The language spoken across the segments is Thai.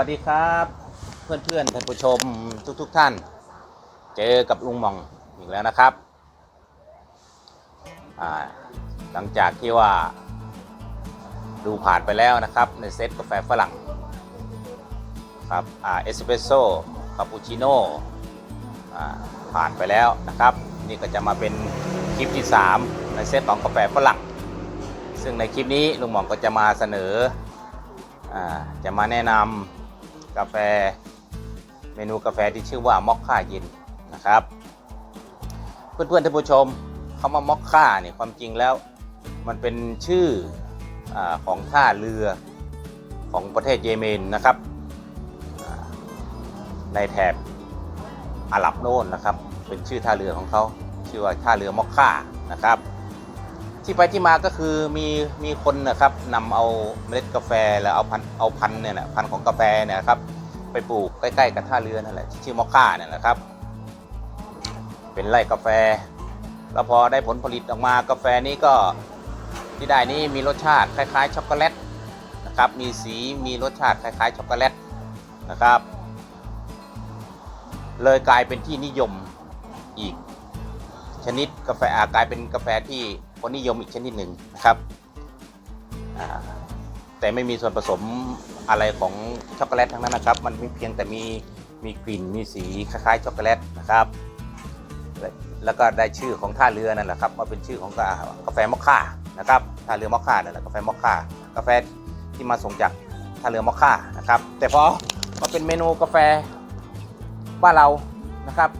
วัสดีครับ เพื่อนเพื่อนๆท่านผู้ชมทุกๆทท่าน เจอกับลุงมองอีกแล้วนะครับ หลังจากที่ว่าดูผ่านไปแล้วนะครับ ในเซตกาแฟฝรั่งครับเอสเปรสโซ่คาปูชิโน่ผ่านไปแล้วนะครับ นี่ก็จะมาเป็นคลิปที่ 3 ในเซตของกาแฟฝรั่ง ซึ่งในคลิปนี้ลุงหมองก็จะมาเสนออจะมาแนะนำ กาแฟ เมนูกาแฟที่ชื่อว่ามอคค่าเย็นนะครับ เพื่อนๆท่านผู้ชมคำว่ามอคค่าเนี่ยความจริงแล้ว มันเป็นชื่ออของท่าเรือของประเทศเยเมนนะครับ ในแถบอาหรับโน่นนะครับ เป็นชื่อท่าเรือของเขาชื่อว่าท่าเรือมอคค่านะครับ ที่ไปที่มาก็คือมีมีคนนะครับนำเอาเมล็ดกาแฟแล้วเอาพันเอาพันเนี่ยนะพันของกาแฟเนี่ยครับไปปลูกใกล้ๆกับท่าเรือนั่นแหละที่ชื่อมอคค่าเนี่ยนะครับ เป็นไร่กาแฟ แล้วพอได้ผลผลิตออกมากาแฟนี้ก็ที่ได้นี่มีรสชาติคล้ายๆช็อกโกแลตนะครับมีสีมีรสชาติคล้ายๆช็อกโกแลตนะครับ เลยกลายเป็นที่นิยมอีกชนิดกาแฟอากลายเป็นกาแฟที่ คนนิยมอีกชนิดหนึ่งนะครับ แต่ไม่มีส่วนผสมอะไรของช็อกโกแลตทั้งนั้นนะครับ มันเพียงแต่มีมีกลิ่นมีสีคล้ายๆช็อกโกแลตนะครับ และแล้วก็ได้ชื่อของท่าเรือนั่นแหละครับว่าเป็นชื่อของกากาแฟมอคค่านะครับท่าเรือมอคค่านั่นแหละกาแฟมอคค่ากาแฟที่มาส่งจากท่าเรือมอคค่านะครับ แต่พอมาเป็นเมนูกาแฟบ้านเรานะครับ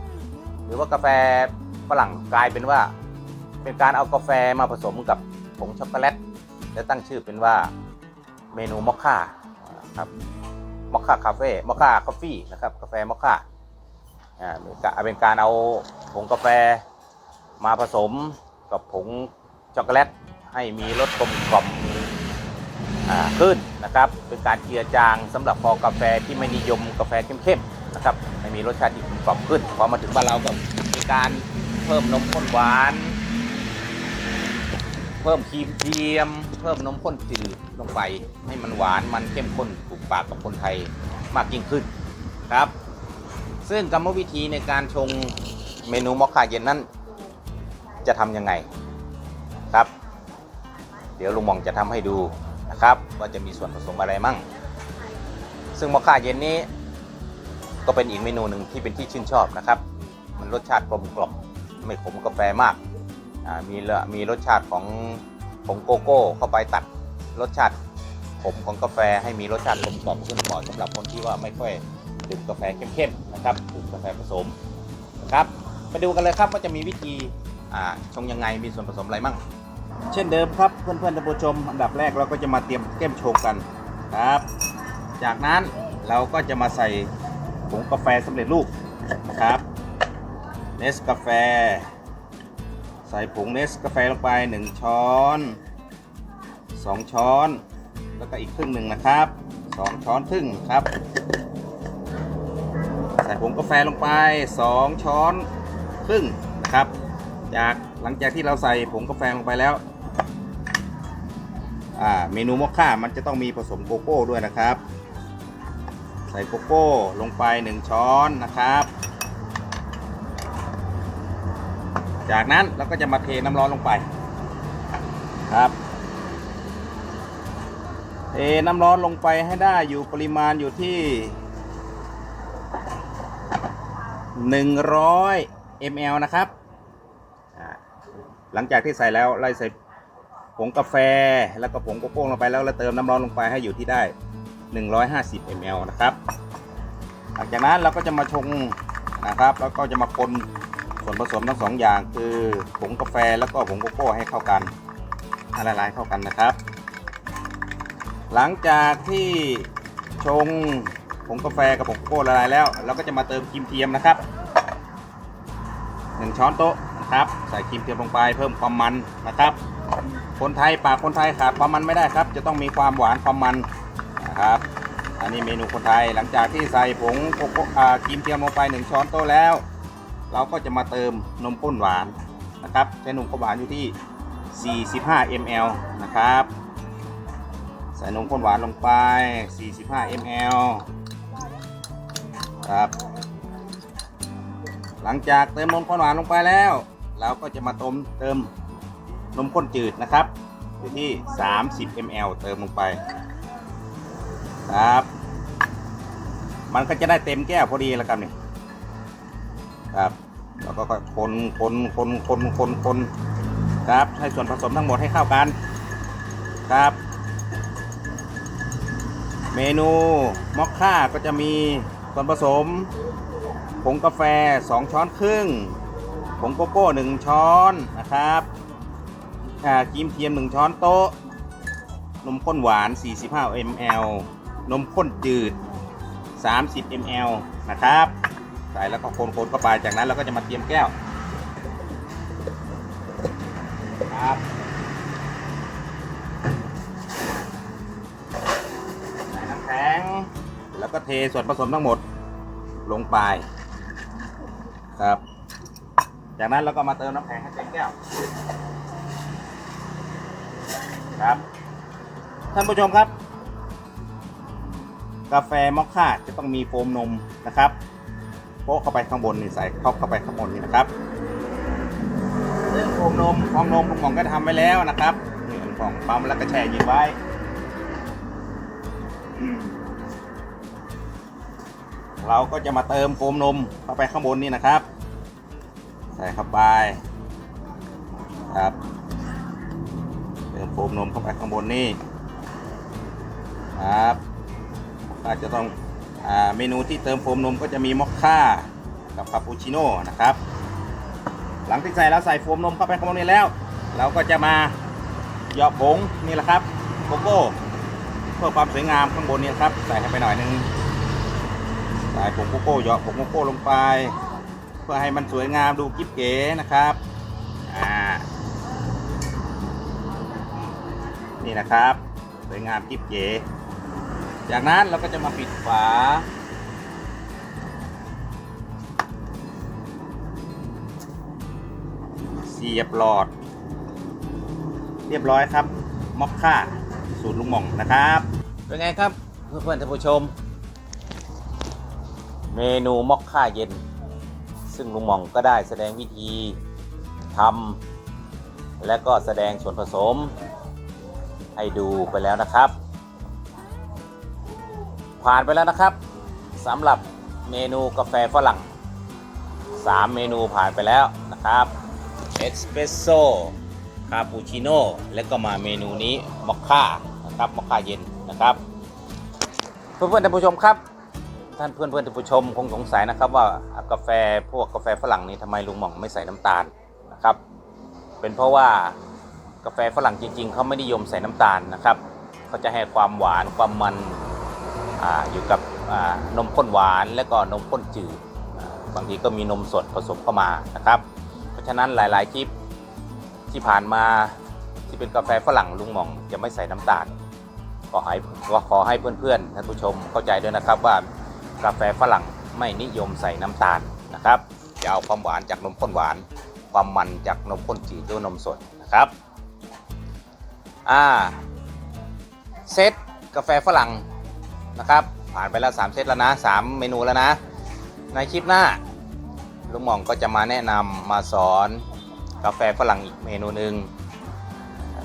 หรือว่ากาแฟฝรั่งกลายเป็นว่า เป็นการเอากาแฟมาผสมกับผงช็อกโกแลตแล้วตั้งชื่อเป็นว่าเมนูมอคค่าครับมอคค่าคาเฟ่มอคค่ากาแฟนะครับกาแฟมอคค่าอ่าเป็นการเอาผงกาแฟมาผสมกับผงช็อกโกแลตให้มีรสกลมกล่อมขึ้นนะครับ เป็นการเจือจางสำหรับพอกาแฟที่ไม่นิยมกาแฟเข้มๆนะครับให้มีรสชาติที่กลมกล่อมขึ้นพอมาถึงบ้านเราก็มีการเพิ่มนมข้นหวาน พิ่มครีมเทียม เพิ่มนมข้นจืดลงไป ให้มันหวานมันเข้มข้นถูกปากกับคนไทยมากยิ่งขึ้นครับ ซึ่งกรรมวิธีในการชงเมนูมอคค่าเย็นนั้น จะทำยังไงครับ เดี๋ยวลุงมองจะทำให้ดูนะครับ ว่าจะมีส่วนผสมอะไรมั่ง ซึ่งมอคค่าเย็นนี้ ก็เป็นอีกเมนูหนึ่งที่เป็นที่ชื่นชอบนะครับ มันรสชาติกลมกล่อมไม่ขมกาแฟมาก มีละมีรสชาติของผงโกโก้เข้าไปตัดรสชาติขมของกาแฟให้มีรสชาติกลมกล่อมขึ้นเหมาะสำหรับคนที่ว่าไม่ค่อยดื่มกาแฟเข้มๆนะครับดื่มกาแฟผสมนะครับไปดูกันเลยครับว่าจะมีวิธีชงยังไงมีส่วนผสมอะไรมั่งเช่นเดิมครับเพื่อนๆท่านผู้ชมอันดับแรกเราก็จะมาเตรียมแก้มชงกันครับ จากนั้นเราก็จะมาใส่ผงกาแฟสำเร็จรูปนะครับเนสกาแฟ ใส่ผงเนสกาแฟลงไป 1 ช้อน 2 ช้อน แล้วก็อีกครึ่งหนึ่งนะครับ 2 ช้อนครึ่งครับ ใส่ผงกาแฟลงไป 2 ช้อนครึ่งนะครับ จากหลังจากที่เราใส่ผงกาแฟลงไปแล้วเมนูมอคค่ามันจะต้องมีผสมโกโก้ด้วยนะครับ ใส่โกโก้ลงไป 1 ช้อนนะครับ จากนั้นเราก็จะมาเทน้ำร้อนลงไปครับเทน้ำร้อนลงไปให้ได้อยู่ปริมาณอยู่ที่ 100 ml นะครับ หลังจากที่ใส่แล้วไล่ใส่ผงกาแฟแล้วก็ผงโกโก้ลงไปแล้วเราเติมน้ำร้อนลงไปให้อยู่ที่ได้ 150 ml นะครับ หลังจากนั้นเราก็จะมาชงนะครับ แล้วก็จะมาคน ส่วนผสมทั้งสองอย่างคือผงกาแฟแล้วก็ผงโกโก้ให้เข้ากันละลายเข้ากันนะครับ หลังจากที่ชงผงกาแฟกับผงโกโก้ละลายแล้ว เราก็จะมาเติมครีมเทียมนะครับหนึ่งช้อนโต๊ะนะครับ ใส่ครีมเทียมลงไปเพิ่มความมันนะครับ คนไทยปากคนไทยขาดความมันไม่ได้ครับ จะต้องมีความหวานความมันนะครับอันนี้เมนูคนไทยหลังจากที่ใส่ผงโกโก้ครีมเทียมลงไปหนึ่งช้อนโต๊ะแล้ว เราก็จะมาเติมนมข้นหวานนะครับใช้นมข้นหวานอยู่ที่ 45 ml นะครับ ใส่นมข้นหวานลงไป 45 ml ครับหลังจากเติมนมข้นหวานลงไปแล้ว เราก็จะมาต้มเติมนมข้นจืดนะครับอยู่ที่ 30 ml เติมลงไปครับ มันก็จะได้เต็มแก้วพอดีแล้วครับนี่ ครับแล้วก็คนคนคนคนคนคนครับ ให้ส่วนผสมทั้งหมดให้เข้ากัน ครับ เมนูมอคค่าก็จะมีส่วนผสมผงกาแฟ 2 ช้อนครึ่งผงโกโก้ 1 ช้อนนะครับครีมเทียม 1 ช้อนโต๊ะ นมข้นหวาน 45 ml นมข้นจืด 30 ml นะครับ ใส่แล้วก็คนๆเข้าไปจากนั้นเราก็จะมาเตรียมแก้วครับใส่น้ำแข็งแล้วก็เทส่วนผสมทั้งหมดลงไปครับ จากนั้นเราก็มาเติมน้ำแข็งให้เต็มแก้วครับท่านผู้ชมครับ กาแฟมอคค่าจะต้องมีโฟมนมนะครับ โปะเข้าไปข้างบนนี่ใส่เข้าเข้าไปข้างบนนี่นะครับเรื่องโฟมนมฟองนมลุงหมองก็ทำไว้แล้วนะครับนี่เป็นของปั๊มแล้วก็แช่เย็นไว้เราก็จะมาเติมโฟมนมเข้าไปข้างบนนี่นะครับ ใส่เข้าไปครับเติมโฟมนมเข้าไปข้างบนนี่ครับก็จจะต้องอาเมนูที่เติมโฟมนมก็จะมีมอค ค่ากับคาปูชิโน่นะครับ หลังที่ใส่แล้วใส่โฟมนมเข้าไปข้างบนนี้แล้ว เราก็จะมาหยาะผงนี่แหละครับโกโก้เพื่อความสวยงามข้างบนนี้ครับ ใส่ให้ไปหน่อยนึงใส่ผงโกโก้หยาะผงโกโก้ลงไป เพื่อให้มันสวยงามดูกิ๊บเก๋นะครับอ่านี่นะครับสวยงามกิ๊บเก๋จากนั้นเราก็จะมาปิดฝา เสียบหลอด เรียบร้อยครับม็อคค่าสูตรลุงหม่องนะครับ เป็นไงครับเพื่อนๆท่านผู้ชม เมนูม็อคค่าเย็น ซึ่งลุงหม่องก็ได้แสดงวิธีทำและก็แสดงส่วนผสม ให้ดูไปแล้วนะครับ ผ่านไปแล้วนะครับสำหรับเมนูกาแฟฝรั่ง 3 เมนูผ่านไปแล้วนะครับ เอสเปรสโซ่คาปูชิโน่และก็มาเมนูนี้มอคค่านะครับมอคค่าเย็นนะครับ เพื่อนๆท่านผู้ชมครับ ท่านเพื่อนๆท่านผู้ชมคงสงสัยนะครับว่ากาแฟพวกกาแฟฝรั่งนี้ทำไมลุงหม่องไม่ใส่น้ำตาลนะครับ เป็นเพราะว่ากาแฟฝรั่งจริง ๆเขาไม่นิยมใส่น้ำตาลนะครับเขาจะให้ความหวานความมันออยู่กับนมข้นหวานและก็นมข้นจืดบางทีก็มีนมสดผสมเข้ามานะครับ ฉะนั้นหลาย ๆ คลิปที่ผ่านมาที่เป็นกาแฟฝรั่งลุงหม่องจะไม่ใส่น้ำตาลก็ให้ก็ขอให้เพื่อน ๆ ท่านผู้ชมเข้าใจด้วยนะครับว่ากาแฟฝรั่งไม่นิยมใส่น้ำตาลนะครับจะเอาความหวานจากนมข้นหวาน ความมันจากนมข้นจืดหรือนมสดนะครับอ่าเซตกาแฟฝรั่งนะครับผ่านไปแล้ว 3 เซตแล้วนะ 3 เมนูแล้วนะ ในคลิปหน้า ลุงหม่องก็จะมาแนะนำมาสอนกาแฟฝรั่งอีกเมนูหนึ่ง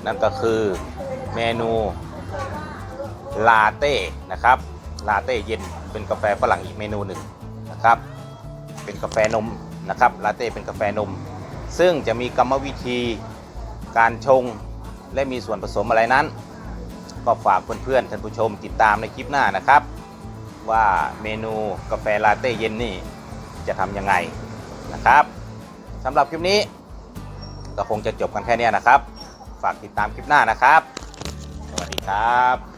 นั่นก็คือเมนูลาเต้นะครับลาเต้เย็นเป็นกาแฟฝรั่งอีกเมนูหนึ่งนะครับ เป็นกาแฟนมนะครับลาเต้เป็นกาแฟนม ซึ่งจะมีกรรมวิธีการชงและมีส่วนผสมอะไรนั้น ก็ฝากเพื่อนๆท่านผู้ชมติดตามในคลิปหน้านะครับ ว่าเมนูกาแฟลาเต้เย็นนี่จะทำยังไง นะครับสำหรับคลิปนี้ ก็คงจะจบกันแค่นี้นะครับ ฝากติดตามคลิปหน้านะครับ สวัสดีครับ